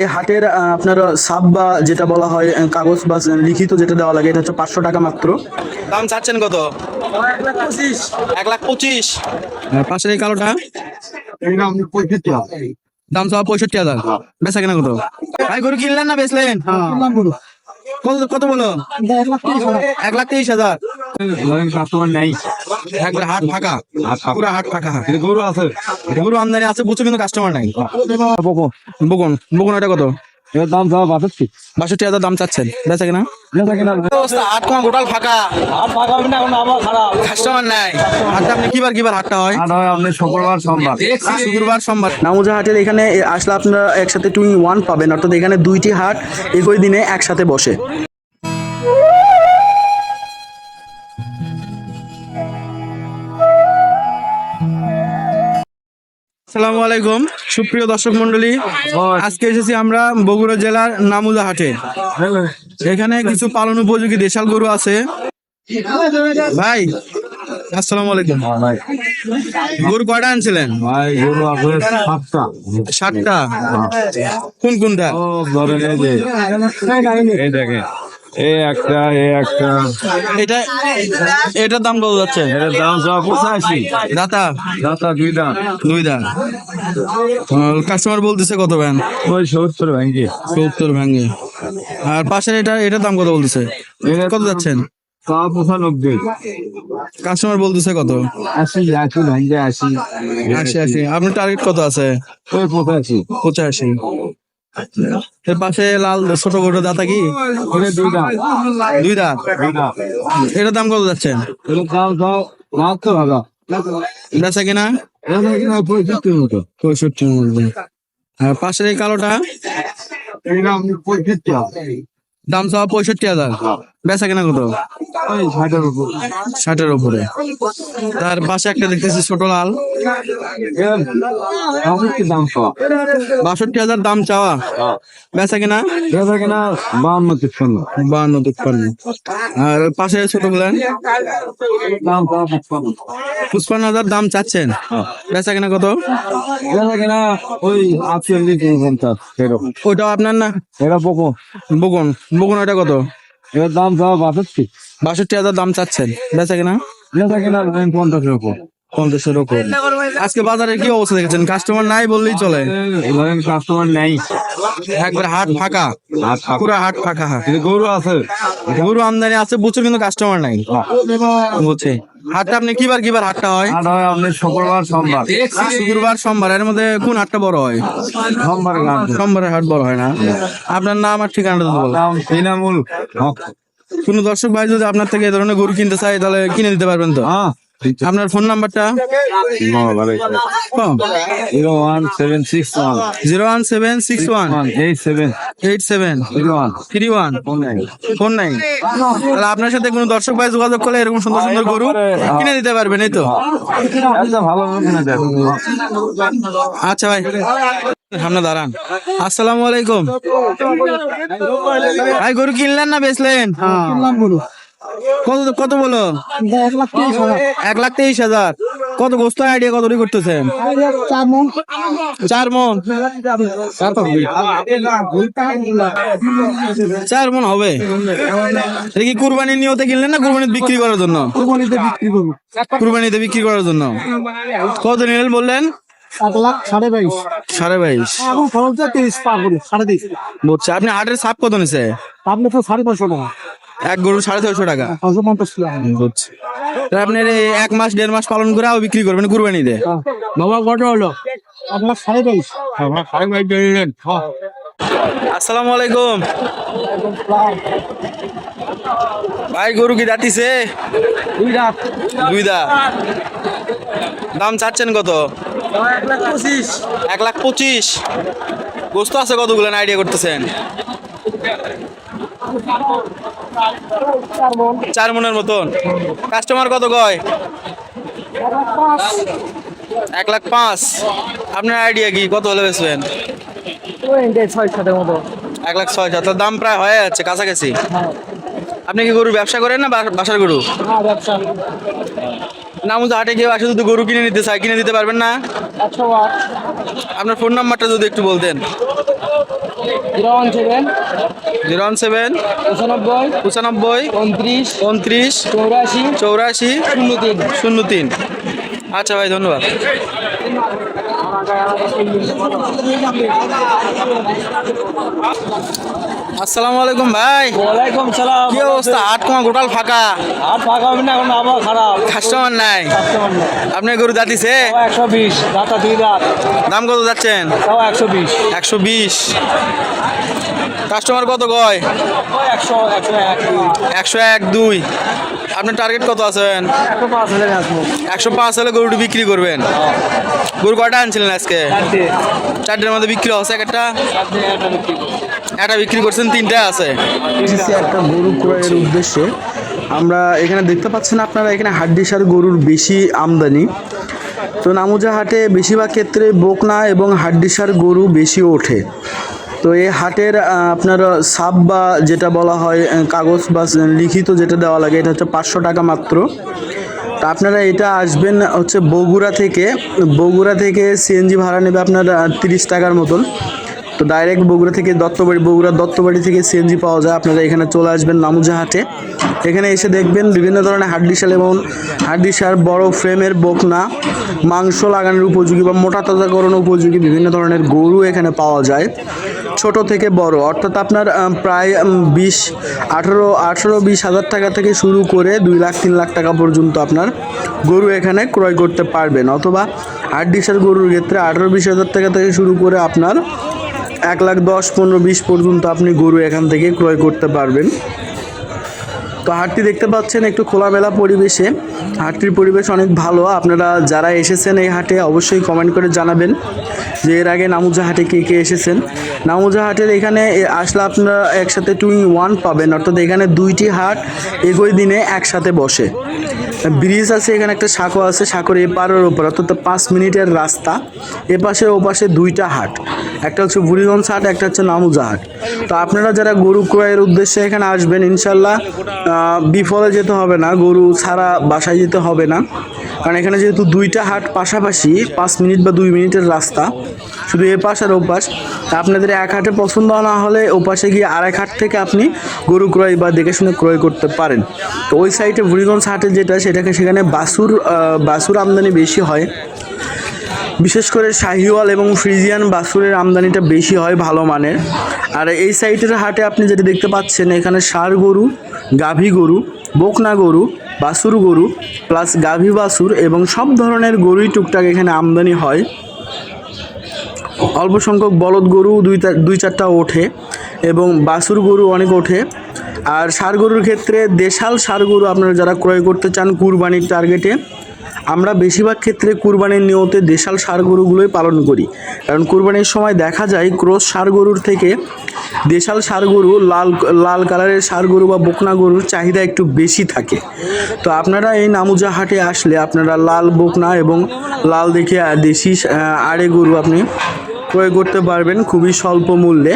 এই হাটের আপনার সাব বা যেটা বলা হয় কাগজ বা লিখিত যেটা দেওয়া লাগে এটা হচ্ছে পাঁচশো টাকা মাত্র। দাম চাচ্ছেন কত? এক লাখ পঁচিশ। পাশের এই কালোটা? দাম সব পঁয়ষট্টি হাজার। বেচা কেনা কত? ভাই গরু কিনলেন না বেচলেন? কত বলো? এক লাখ তেইশ হাজার। কাস্টমার নেই একবার হাট ফাঁকা। পুরো হাট ফাঁকা। গরু আছে। গরু আমদানি আছে কিন্তু কাস্টমার নাই। বকুন বকুন এটা কত? এর দাম দাম বাষট্টি বাষট্টি হাজার দাম চাচ্ছেন। বেচা কেনা? বেচা কিনা অবস্থা হাট কমা গোটাল ফাঁকা। কাস্টমার নাই। হাটটা আপনি কিবার কিবার হাটটা হয়? হাট হয় আপনি শুক্রবার সোমবার। শুক্রবার সোমবার। নামুজা হাটের এখানে আসলে আপনারা একসাথে টু ইন ওয়ান পাবেন। অর্থাৎ এখানে দুইটি হাট একই দিনে একসাথে বসে। আসসালামু আলাইকুম সুপ্রিয় দর্শক মন্ডলী আজকে এসেছি আমরা বগুড়া জেলার নামুজা হাটে। এখানে কিছু পালন উপযোগী দেশাল গরু আছে। ভাই আসসালামু আলাইকুম। গরু কয়টা আনছিলেন? ভাই গরু আছে সাতটা। সাতটা। কোন কোনটা? এই দেখেন। এই একটা এই একটা। এটা এটার দাম কত যাচ্ছে? এর দাম সব পঁচাশি। দাতা? দাতা দুই দাম দুই দাম কাস্টমার বলতেছে কত ব্যান ওই সত্তর ভাঙ্গি। সত্তর ভাঙে আর পাশের এটা এটার দাম কত বলতেছে? কত যাচ্ছেন? তা পঁচানব্বই। কাস্টমার বলতেছে কত? আশি আশি ভাঙ্গি আশি। আশি আশি। আপনার টার্গেট কত আছে? ওই পঁচাশি। পঁচাশি। এর পাশে লাল ছোট ছোট দাতা কি? দুই দাঁত এটার দাম কত যাচ্ছে? বেচা কিনা? পঁয়ষট্টির মতো। পঁয়ষট্টির মধ্যে আর পাশের এই কালোটা? দাম সব দাম চাওয়া পঁয়ষট্টি হাজার। বেচা কেনা কত? ওই ষাটের উপর। ষাটের উপরে। তার পাশে একটা দেখতেছি ছোট লাল। দাম বাষট্টি হাজার দাম চাওয়া। বেচা কেনা? এটা কিনা বাউন্ন তিপ্পান্ন। বান্ন তিপ্পান্ন। আর পাশে ছোটগুলা দাম পুষ্পান্ন হাজার দাম চাচ্ছেন? বেচা কেনা কত? এটা কিনা ওই আটচল্লিশ ওইটাও আপনার না? এটা পোকো বগুন বগুন ওইটা কত? এর দাম যাওয়া বাষট্টি। বাষট্টি হাজার দাম চাচ্ছেন। বেচা কিনা? বেচা কিনা পঞ্চাশের উপর। পঞ্চাশের আজকে বাজারের কি অবস্থা দেখেছেন? কাস্টমার নাই বললেই চলে। কাস্টমার নেই। একবার হাট ফাঁকা। হাট ফাঁকা। পুরো হাট ফাঁকা। হাট গরু আছে। গরু আমদানি আছে কিন্তু কাস্টমার নাই। বুঝছি। হাটটা আপনি কিবার কিবার হাটটা হয়? আর হয় আপনি শুক্রবার সোমবার। শুক্রবার সোমবার। এর মধ্যে কোন হাটটা বড় হয়? সোমবার সোমবারের হাট বড় হয় না? আপনার নাম আর ঠিকানাটা তো বলুন হক। কোনো দর্শক ভাই যদি আপনার থেকে এই ধরনের গরু কিনতে চায় তাহলে কিনে দিতে পারবেন তো? হ্যাঁ। আপনার ফোন নাম্বারটা? Zero one seven six one. Zero one seven six one. Eight seven. Eight seven. Zero one. Three one. Phone নাই তাহলে আপনার সাথে কোনো দর্শক ভাই যোগাযোগ করলে এরকম সুন্দর সুন্দর গরু কিনে দিতে পারবেন এই তো? ভালো আচ্ছা ভাই। সামনে দাঁড়ান। আসসালামু আলাইকুম। ভাই গরু কিনলেন না বেচলেন? কত কত বলো? এক লাখ তেইশ হাজার। কত গোস্ত আইডিয়া কত করতেছেন? চার মন। চার মন হবে। এটা কি কুরবানি নিয়তে কিনলেন না কুরবানি বিক্রি করার জন্য? কুরবানিতে বিক্রি করার জন্য। কত নিলেন বললেন? আপনি হাটের সাপ কত নিছে? আপনি তো সাড়ে পাঁচশো টাকা। এক গরু সাড়ে ছয়শো টাকা। বুঝছি। তাহলে আপনার এই এক মাস দেড় মাস পালন করে আবার বিক্রি করবেন কুরবানিতে বাবা কত হলো? সাড়ে বাইশ আসসালামু আলাইকুম। ভাই গরু কি দাঁতিছে দুই লাখ দুই দা দাম চাচ্ছেন কত? এক লাখ পঁচিশ। এক লাখ পঁচিশ গোস্ত আছে কতগুলো? আইডিয়া করতেছেন? চার মনের মতন। কাস্টমার কত কয়? এক লাখ পাঁচ। আপনার আইডিয়া কি? কত হলে বেচবেন? ছয় সাতের মতো এক লাখ ছয় হাজার দাম প্রায় হয়ে যাচ্ছে কাছাকাছি। আপনি কি গরু ব্যবসা করেন না বাসার গরু? নামুজ হাটে কেউ আসে যদি গরু কিনে নিতে চায় কিনে দিতে পারবেন না? আট আপনার ফোন নাম্বারটা যদি একটু বলতেন। Zero one seven zero one seven পঁচানব্বই পঁচানব্বই উনত্রিশ উনত্রিশ চৌরাশি চৌরাশি শূন্য তিন শূন্য তিন আচ্ছা ভাই ধন্যবাদ। আসসালামু আলাইকুম ভাই। ওয়ালাইকুম সালাম। কি অবস্থা? হাট কমা গোটাল ফাঁকা? আর ফাঁকা হবে না এখন আবহাওয়া খারাপ। কাস্টমার নাই? কাস্টমার নেই। আপনি গরু দাঁতিছে? একশো বিশ দাতা দুই দাঁত। দাম কত যাচ্ছেন? তাও একশো বিশ। একশো বিশ। কাস্টমার কত কয়? একশো একশো এক। এক দুই। আপনার টার্গেট কত আছেন? একশো পাঁচ হলে গরুটি বিক্রি করবেন? গরু কয়টা আনছিলেন আজকে? চারটের মধ্যে বিক্রি হচ্ছে একটা? একটা বিক্রি করছেন, তিনটা আছে। একটা গরু ক্রয়ের উদ্দেশ্যে। আমরা এখানে দেখতে পাচ্ছেন আপনারা, এখানে হাড্ডিসার গরুর বেশি আমদানি। তো নামুজা হাটে বেশিরভাগ ক্ষেত্রে বোকনা এবং হাড্ডিসার গরু বেশি ওঠে। তো এই হাটের আপনার সাব বা যেটা বলা হয় কাগজ বা লিখিত যেটা দেওয়া লাগে, এটা হচ্ছে পাঁচশো টাকা মাত্র। তা আপনারা এটা আসবেন হচ্ছে বগুড়া থেকে। বগুড়া থেকে সিএনজি ভাড়া নেবে আপনার তিরিশ টাকার মতন। তো ডাইরেক্ট বগুড়া থেকে দত্তবাড়ি, বগুড়ার দত্তবাড়ি থেকে সিএনজি পাওয়া যায়। আপনারা এখানে চলে আসবেন নামুজা হাটে। এখানে এসে দেখবেন বিভিন্ন ধরনের হাড্ডিসাল এবং হাড্ডিসার বড় ফ্রেমের বকনা, মাংস লাগানোর উপযোগী বা মোটা তাজাকরণ উপযোগী বিভিন্ন ধরনের গরু এখানে পাওয়া যায়। ছোট থেকে বড়, অর্থাৎ আপনার প্রায় বিশ, আঠেরো আঠেরো, বিশ হাজার টাকা থেকে শুরু করে দুই লাখ, তিন লাখ টাকা পর্যন্ত আপনার গরু এখানে ক্রয় করতে পারবেন। অথবা আট ডিসের গরুর ক্ষেত্রে আঠেরো, বিশ হাজার টাকা থেকে শুরু করে আপনার এক লাখ দশ পনেরো বিশ পর্যন্ত আপনি গরু এখান থেকে ক্রয় করতে পারবেন। তো হাটটি দেখতে পাচ্ছেন একটু খোলামেলা পরিবেশে। হাটটির পরিবেশ অনেক ভালো। আপনারা যারা এসেছেন এই হাটে অবশ্যই কমেন্ট করে জানাবেন যে এর আগে নামুজা হাটে কে কে এসেছেন। নামুজা হাটের এখানে আসলে আপনারা একসাথে টু ইন ওয়ান পাবেন। অর্থাৎ এখানে দুইটি হাট একই দিনে একসাথে বসে। ব্রিজ আছে, এখানে একটা সাঁকো আছে, সাঁকোর এপারের ওপর অর্থাৎ পাঁচ মিনিটের রাস্তা। এপাশে ওপাশে দুইটা হাট। একটা হচ্ছে বুড়িগঞ্জ হাট, একটা হচ্ছে নামুজা হাট। তো আপনারা যারা গরু ক্রয়ের উদ্দেশ্যে এখানে আসবেন, ইনশাল্লাহ বিফলে যেতে হবে না, গরু ছাড়া বাসায় যেতে হবে না। কারণ এখানে যেহেতু দুইটা হাট পাশাপাশি পাঁচ মিনিট বা দুই মিনিটের রাস্তা, শুধু এ পাশ আর ও পাশ। তা আপনাদের এক হাটে পছন্দ না হলে ওপাশে পাশে গিয়ে আরেক হাট থেকে আপনি গরু ক্রয় বা দেখে শুনে ক্রয় করতে পারেন। তো ওই সাইডে বুড়িগঞ্জ হাটে যেটা, সেটাকে সেখানে বাসুর বাসুর আমদানি বেশি হয়। বিশেষ করে শাহিওয়াল এবং ফ্রিজিয়ান বাসুরের আমদানিটা বেশি হয় ভালো মানের। আর এই সাইটের হাটে আপনি যেটা দেখতে পাচ্ছেন, এখানে ষাঁড় গরু, গাভী গরু, বকনা গরু, বাসুর গরু, প্লাস গাভী বাসুর এবং সব ধরনের গরুই টুকটাক এখানে আমদানি হয়। অল্প সংখ্যক বলদ গরু দুই দুই চারটা ওঠে এবং বাছুর গরু অনেক ওঠে। আর ষাঁড় গরুর ক্ষেত্রে দেশাল ষাঁড় গরু আপনারা যারা ক্রয় করতে চান কুরবানির টার্গেটে আমরা বেশিরভাগ ক্ষেত্রে কুরবানির নিয়তে দেশাল ষাঁড় গরুগুলোই পালন করি। কারণ কুরবানির সময় দেখা যায় ক্রোশ সার গরুর থেকে দেশাল ষাঁড় গরু লাল লাল কালারের ষাঁড় গরু বা বকনা গরুর চাহিদা একটু বেশি থাকে। তো আপনারা এই নামুজা হাটে আসলে আপনারা লাল বকনা এবং লাল দেখে দেশি আড়ে গরু আপনি ক্রয় করতে পারবেন খুবই স্বল্প মূল্যে।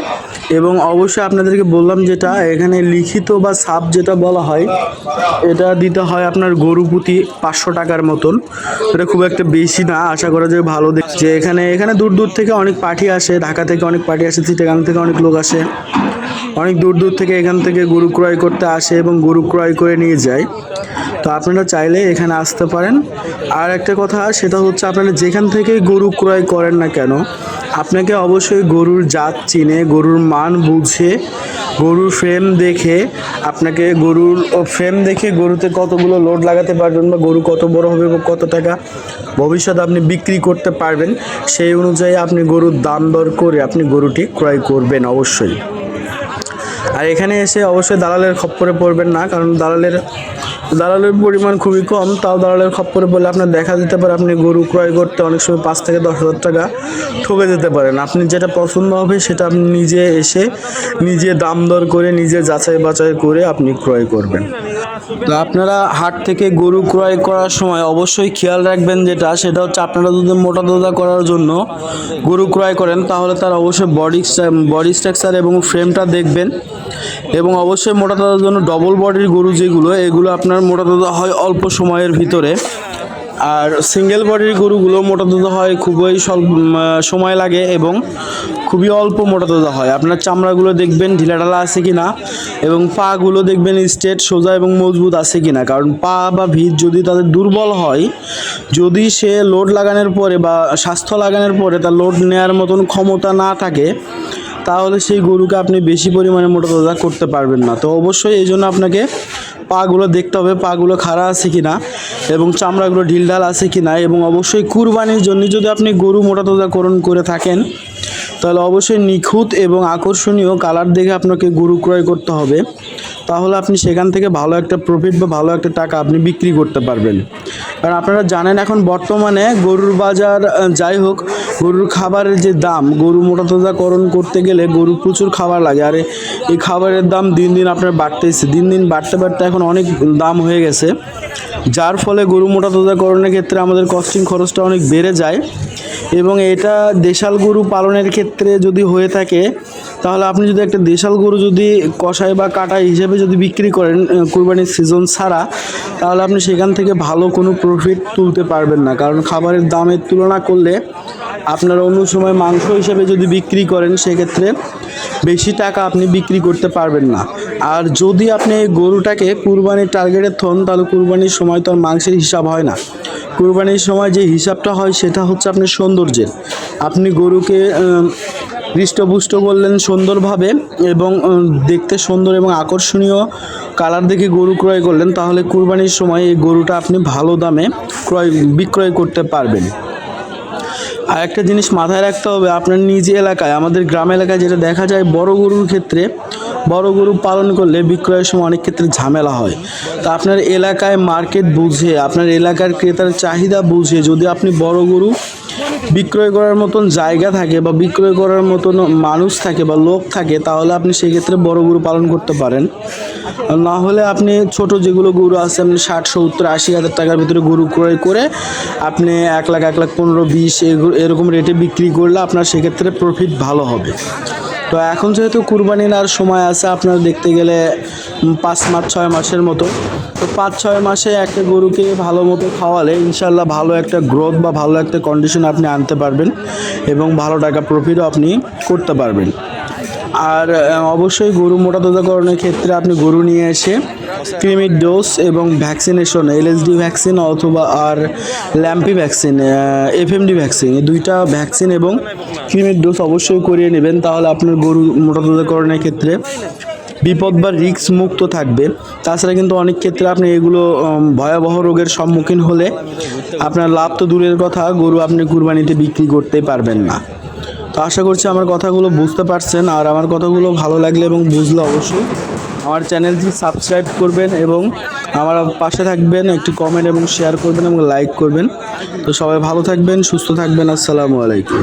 এবং অবশ্যই আপনাদেরকে বললাম যেটা, এখানে লিখিত বা সাপ যেটা বলা হয়, এটা দিতে হয় আপনার গরু প্রতি পাঁচশো টাকার মতন। এটা খুব একটা বেশি না, আশা করা যায় ভালো দেখছে এখানে এখানে দূর দূর থেকে অনেক পার্টি আসে, ঢাকা থেকে অনেক পার্টি আসে, চিটাগাং থেকে অনেক লোক আসে। অনেক দূর দূর থেকে এখান থেকে গরু ক্রয় করতে আসে এবং গরু ক্রয় করে নিয়ে যায়। তো আপনারা চাইলে এখানে আসতে পারেন। আর একটা কথা, সেটা হচ্ছে আপনারা যেখান থেকেই গরু ক্রয় করেন না কেন, আপনাকে অবশ্যই গরুর জাত চিনে, গরুর মান বুঝে, গরুর ফ্রেম দেখে, আপনাকে গরুর ফ্রেম দেখে গরুতে কতগুলো লোড লাগাতে পারবেন বা গরু কত বড় হবে বা কত টাকা ভবিষ্যতে আপনি বিক্রি করতে পারবেন, সেই অনুযায়ী আপনি গরুর দাম দর করে আপনি গরুটি ক্রয় করবেন অবশ্যই। আর এখানে এসে অবশ্যই দালালের খপ্পরে পড়বেন না, কারণ দালালের দালালের পরিমাণ খুবই কম, তাও দালালের খপ্পরে বলে আপনার দেখা যেতে পারে আপনি গরু ক্রয় করতে অনেক সময় পাঁচ থেকে দশ হাজার টাকা ঠকে যেতে পারেন। আপনি যেটা পছন্দ হবে সেটা আপনি নিজে এসে নিজে দাম দর করে, নিজে যাচাই বাছাই করে আপনি ক্রয় করবেন। তো আপনারা হাট থেকে গরু ক্রয় করার সময় অবশ্যই খেয়াল রাখবেন যেটা, সেটা হচ্ছে আপনারা যদি মোটা দোদা করার জন্য গরু ক্রয় করেন, তাহলে তার অবশ্যই বডি বডি স্ট্রাকচার এবং ফ্রেমটা দেখবেন। এবং অবশ্যই মোটা তাজার জন্য ডবল বডির গরু যেগুলো, এগুলো আপনার মোটা তাজা হয় অল্প সময়ের ভিতরে। আর সিঙ্গেল বডির গরুগুলো মোটা তাজা হয় খুবই স্বল্প সময় লাগে এবং খুবই অল্প মোটা তাজা হয়। আপনার চামড়াগুলো দেখবেন ঢিলাঢালা আছে কি না এবং পাগুলো দেখবেন স্ট্রেট সোজা এবং মজবুত আছে কি না কারণ পা বা ভিত যদি তাদের দুর্বল হয়, যদি সে লোড লাগানোর পরে বা স্বাস্থ্য লাগানোর পরে তার লোড নেওয়ার মতন ক্ষমতা না থাকে, তাহলে সেই গরুকে আপনি বেশি পরিমাণে মোটা তাজা করতে পারবেন না। তো অবশ্যই এই জন্য আপনাকে পাগুলো দেখতে হবে, পাগুলো খাড়া আছে কি না এবং চামড়াগুলো ঢিলঢাল আছে কি না এবং অবশ্যই কুরবানির জন্য যদি আপনি গরু মোটা তাজাকরণ করে থাকেন, তাহলে অবশ্যই নিখুঁত এবং আকর্ষণীয় কালার দেখে আপনাকে গরু ক্রয় করতে হবে। তাহলে আপনি সেখান থেকে ভালো একটা প্রফিট বা ভালো একটা টাকা আপনি বিক্রি করতে পারবেন। কারণ আপনারা জানেন এখন বর্তমানে গরুর বাজার যাই হোক, গরুর খাবারের যে দাম, গরু মোটা তাজাকরণ করতে গেলে গরু প্রচুর খাবার লাগে। আর, এই খাবারের দাম দিন দিন আপনার বাড়তেছে। দিন দিন বাড়তে বাড়তে এখন অনেক দাম হয়ে গেছে। যার ফলে গরু মোটা তাজাকরণের ক্ষেত্রে আমাদের কস্টিং খরচটা অনেক বেড়ে যায়। এবং এটা দেশাল গরু পালনের ক্ষেত্রে যদি হয়ে থাকে তাহলে আপনি যদি একটা দেশাল গরু যদি কষাই বা কাটাই হিসেবে যদি বিক্রি করেন কুরবানির সিজন ছাড়া, তাহলে আপনি সেখান থেকে ভালো কোনো প্রফিট তুলতে পারবেন না। কারণ খাবারের দামের তুলনা করলে আপনার অন্য সময় মাংস হিসেবে যদি বিক্রি করেন, সেক্ষেত্রে বেশি টাকা আপনি বিক্রি করতে পারবেন না। আর যদি আপনি এই গরুটাকে কুরবানির টার্গেটে থন, তাহলে কুরবানির সময় তো আর মাংসের হিসাব হয় না। কুরবানির সময় যে হিসাবটা হয়, সেটা হচ্ছে আপনার সৌন্দর্যের। আপনি গরুকে হৃষ্টপুষ্ট করলেন সুন্দরভাবে এবং দেখতে সুন্দর এবং আকর্ষণীয় কালার দেখে গরু ক্রয় করলেন, তাহলে কুরবানির সময় এই গরুটা আপনি ভালো দামে ক্রয়, বিক্রয় করতে পারবেন। আর একটা জিনিস মাথায় রাখতে হবে, আপনার নিজ এলাকায়, আমাদের গ্রাম এলাকায় যেটা দেখা যায়, বড় গরুর ক্ষেত্রে, বড় গরু পালন করলে বিক্রয়ের সময় অনেক ক্ষেত্রে ঝামেলা হয়। তা আপনার এলাকায় মার্কেট বুঝে, আপনার এলাকার ক্রেতার চাহিদা বুঝে, যদি আপনি বড় গরু বিক্রয় করার মতন জায়গা থাকে বা বিক্রয় করার মতন মানুষ থাকে বা লোক থাকে, তাহলে আপনি সেই ক্ষেত্রে বড় গরু পালন করতে পারেন। না হলে আপনি ছোট যেগুলো গরু আছে, আপনি ষাট, সত্তর, আশি হাজার টাকার ভিতরে গরু ক্রয় করে আপনি এক লাখ এক লাখ পনেরো, বিশ, এরকম রেটে বিক্রি করলে আপনার সেক্ষেত্রে প্রফিট ভালো হবে। তো এখন যেহেতু কুরবানির আর সময় আছে, আপনার দেখতে গেলে পাঁচ মাস, ছয় মাসের মতো। তো পাঁচ, ছয় মাসে একটা গরুকে ভালো মতো খাওয়ালে ইনশাল্লাহ ভালো একটা গ্রোথ বা ভালো একটা কন্ডিশন আপনি আনতে পারবেন এবং ভালো টাকা প্রফিটও আপনি করতে পারবেন। আর অবশ্যই গরু মোটা ক্ষেত্রে আপনি গরু নিয়ে এসে ক্রিমির ডোজ এবং ভ্যাকসিনেশন এলএসডি ভ্যাকসিন অথবা আর ল্যাম্পি ভ্যাকসিন এফএমডি ভ্যাকসিন এই দুইটা ভ্যাকসিন এবং ক্রিমির ডোজ অবশ্যই করিয়ে নেবেন, তাহলে আপনার গরু মোটা তাজাকরণের ক্ষেত্রে বিপদ বা রিস্ক মুক্ত থাকবে। তাছাড়া কিন্তু অনেক ক্ষেত্রে আপনি এগুলো ভয়াবহ রোগের সম্মুখীন হলে আপনার লাভ তো দূরের কথা, গরু আপনি কুরবানিতে বিক্রি করতেই পারবেন না। তো আশা করছি আমার কথাগুলো বুঝতে পারছেন, আর আমার কথাগুলো ভালো লাগলে এবং বুঝলে অবশ্যই আমার চ্যানেলটি সাবস্ক্রাইব করবেন এবং আমার পাশে থাকবেন, একটি কমেন্ট এবং শেয়ার করবেন এবং লাইক করবেন। তো সবাই ভালো থাকবেন, সুস্থ থাকবেন, আসসালামু আলাইকুম।